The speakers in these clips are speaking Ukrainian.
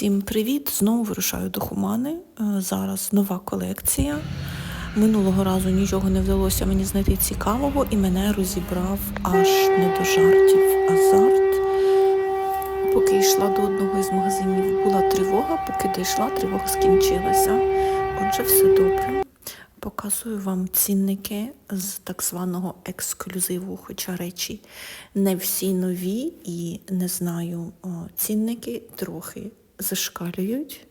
Всім привіт! Знову вирушаю до Хумани. Е, Зараз нова колекція. Минулого разу нічого не вдалося мені знайти цікавого, і мене розібрав аж не до жартів азарт. Поки йшла до одного із магазинів, була тривога, поки дійшла, тривога скінчилася. Отже, все добре. Показую вам цінники з так званого ексклюзиву, хоча речі не всі нові і не знаю, цінники трохи зашкалюють.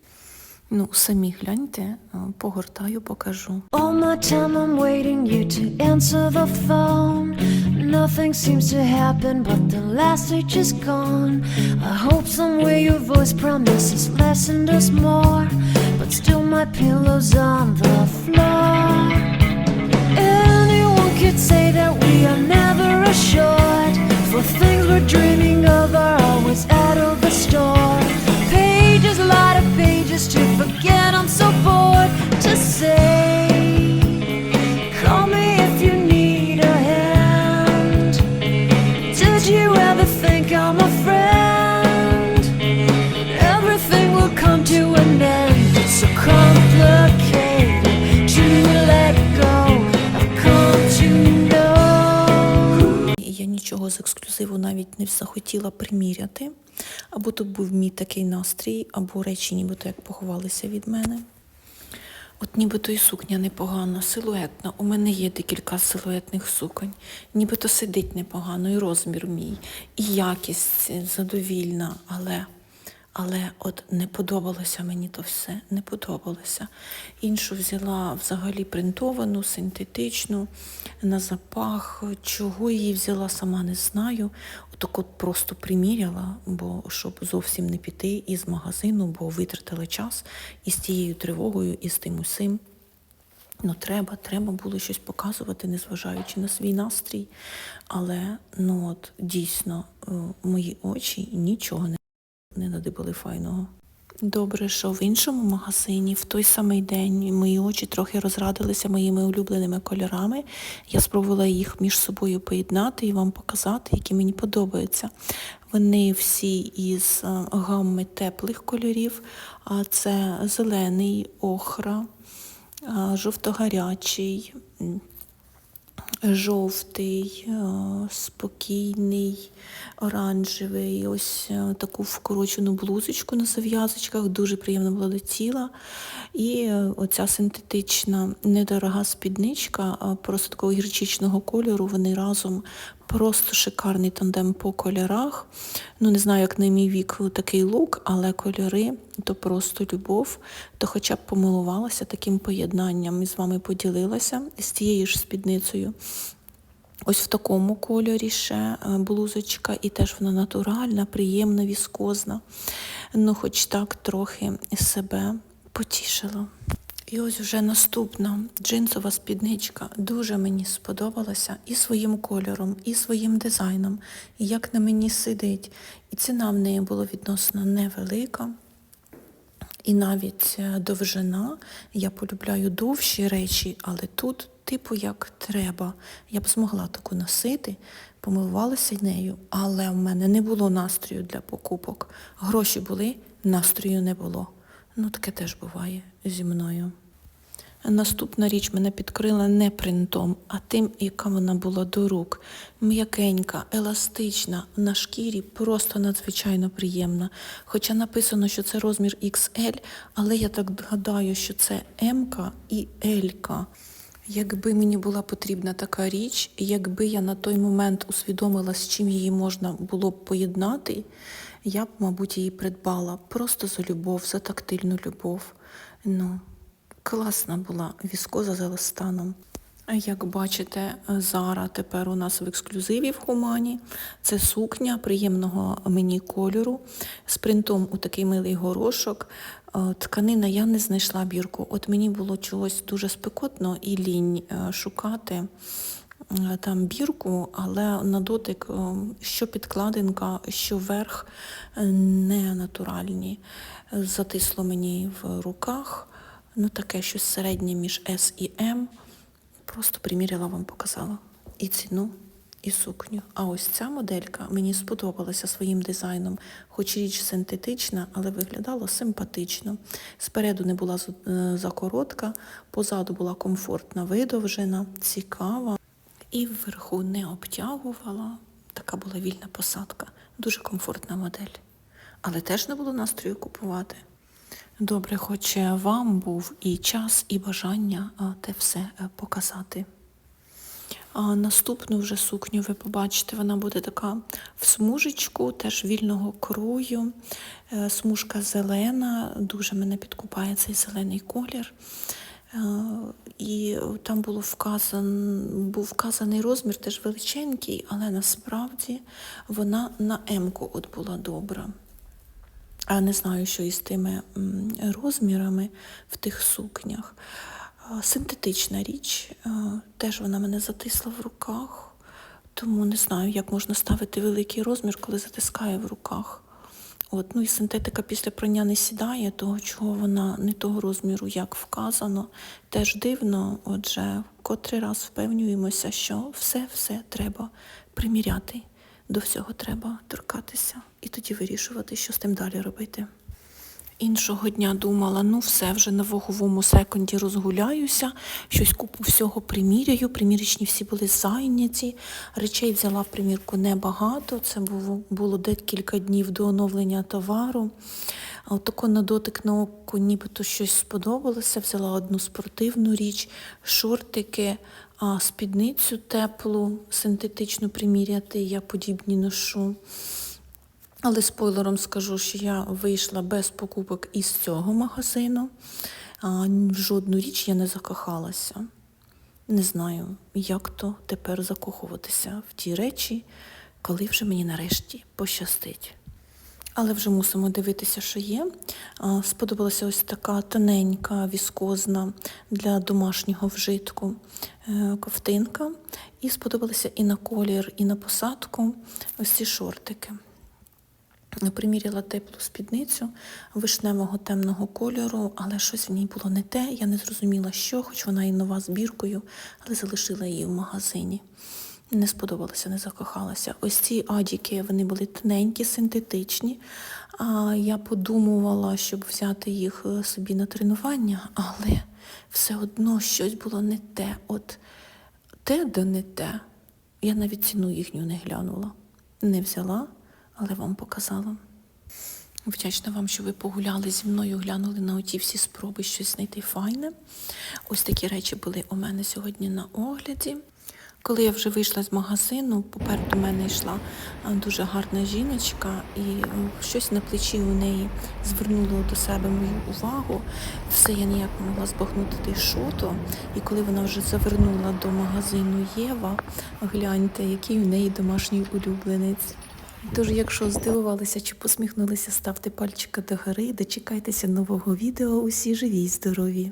Ну, самі гляньте, погортаю, покажу. All my time I'm waiting you to answer the phone. Nothing seems to happen, but the last stage is gone. I hope somewhere your voice promises less and us more, but still my pillow's on the floor. Anyone could say that we are never assured, for things we're dreaming of are always out of the store. Pages to forget. I'm so bored to say. Call me if you need a hand. Did you ever think I'm a friend? Everything will come to an end. It's so complicated to let go. I've come to know. Я нічого з ексклюзиву навіть не захотіла приміряти. Або то був мій такий настрій, або речі нібито як поховалися від мене. От нібито і сукня непогана, силуетна. У мене є декілька силуетних суконь. Нібито сидить непогано, і розмір мій, і якість задовільна, але, але от не подобалося мені то все, не подобалося. Іншу взяла взагалі принтовану, синтетичну, на запах. Чого її взяла, сама не знаю. Отак от просто приміряла, бо щоб зовсім не піти із магазину, бо витратила час із тією тривогою, і з тим усім. Ну, треба, треба було щось показувати, незважаючи на свій настрій. Але ну от дійсно е, мої очі нічого не, не надибали файного. Добре, що в іншому магазині в той самий день мої очі трохи розрадилися моїми улюбленими кольорами. Я спробувала їх між собою поєднати і вам показати, які мені подобаються. Вони всі із е, гамми теплих кольорів, а це зелений, охра, е, жовтогарячий, жовтий, е, спокійний, оранжевий. Ось е, таку вкорочену блузочку на зав'язочках, дуже приємно було до тіла. І е, оця синтетична недорога спідничка, просто такого гірчичного кольору. Вони разом просто шикарний тандем по кольорах. Ну, не знаю, як на мій вік такий лук, але кольори то просто любов. То хоча б помилувалася таким поєднанням і з вами поділилася з тією ж спідницею. Ось в такому кольорі ще е, блузочка, і теж вона натуральна, приємна, віскозна. Ну, хоч так трохи себе потішила. І ось вже наступна джинсова спідничка дуже мені сподобалася і своїм кольором, і своїм дизайном, і як на мені сидить. І ціна в неї була відносно невелика. І навіть е, довжина, я полюбляю довші речі, але тут, типу, як треба. Я б змогла таку носити, помилувалася нею, але в мене не було настрою для покупок. Гроші були, настрою не було. Ну, таке теж буває зі мною. Наступна річ мене підкрила не принтом, а тим, яка вона була до рук. М'якенька, еластична, на шкірі просто надзвичайно приємна. Хоча написано, що це розмір XL, але я так гадаю, що це М і Л. Якби мені була потрібна така річ, якби я на той момент усвідомила, з чим її можна було б поєднати, я б, мабуть, її придбала просто за любов, за тактильну любов. Ну, класна була віскоза за еластаном. Як бачите, Зара тепер у нас в ексклюзиві в Хумані. Це сукня приємного мені кольору з принтом у такий милий горошок. Е, Тканина я не знайшла бірку. От мені було чогось дуже спекотно і лінь е, шукати е, там бірку, але на дотик, що підкладинка, що верх не натуральні. Затисло мені в руках. Ну, таке щось середнє між S і M. Просто приміряла вам показала. І ціну і сукню. А ось ця моделька мені сподобалася своїм дизайном, хоч річ синтетична, але виглядала симпатично. Спереду не була е, закоротка, позаду була комфортна видовжена, цікава. І вверху не обтягувала. Така була вільна посадка. Дуже комфортна модель. Але теж не було настрою купувати. Добре, хоч е, вам був і час, і бажання те все е, показати. А наступну вже сукню ви побачите, вона буде така в смужечку, теж вільного крою. Е, Смужка зелена, дуже мене підкупає цей зелений колір. І там було вказан, був вказаний розмір, теж величенький, але насправді вона на М-ку от була добра. А не знаю, що із тими розмірами в тих сукнях. Синтетична річ, теж вона мене затисла в руках, тому не знаю, як можна ставити великий розмір, коли затискає в руках. От, ну і синтетика після прання не сідає, того чого вона не того розміру, як вказано. Теж дивно, отже, котрий раз впевнюємося, що все-все треба приміряти. До всього треба торкатися і тоді вирішувати, що з тим далі робити. Іншого дня думала, ну все, вже на ваговому секунді розгуляюся, щось купу всього приміряю. Примірочні всі були зайняті. Речей взяла в примірку небагато. Це було, було декілька днів до оновлення товару. А отако на дотик на око нібито щось сподобалося. Взяла одну спортивну річ, шортики, спідницю теплу, синтетичну приміряти. Я подібні ношу. Але спойлером скажу, що я вийшла без покупок із цього магазину. В жодну річ я не закохалася. Не знаю, як то тепер закохуватися в ті речі, коли вже мені нарешті пощастить. Але вже мусимо дивитися, що є. Сподобалася ось така тоненька, віскозна для домашнього вжитку е, ковтинка. І сподобалися і на колір, і на посадку ось ці шортики. Приміряла теплу спідницю вишневого темного кольору, але щось в ній було не те. Я не зрозуміла, що, хоч вона і нова збіркою, але залишила її в магазині. Не сподобалося, не закохалася. Ось ці адіки вони були тоненькі, синтетичні. А я подумувала, щоб взяти їх е, собі на тренування, але все одно щось було не те. От те, де не те. Я навіть ціну їхню не глянула. Не взяла, але вам показала. Вдячна вам, що ви погуляли зі мною, глянули на оті всі спроби щось знайти файне. Ось такі речі були у мене сьогодні на огляді. Коли я вже вийшла з магазину, попереду мене йшла дуже гарна жіночка, і щось на плечі у неї звернуло до себе мою увагу. Все я ніяк не могла збагнути те, що то. І коли вона вже завернула до магазину Єва, гляньте, який у неї домашній улюбленець. Тож, якщо здивувалися чи посміхнулися, ставте пальчика догори, дочекайтеся нового відео. Усі живі й здорові!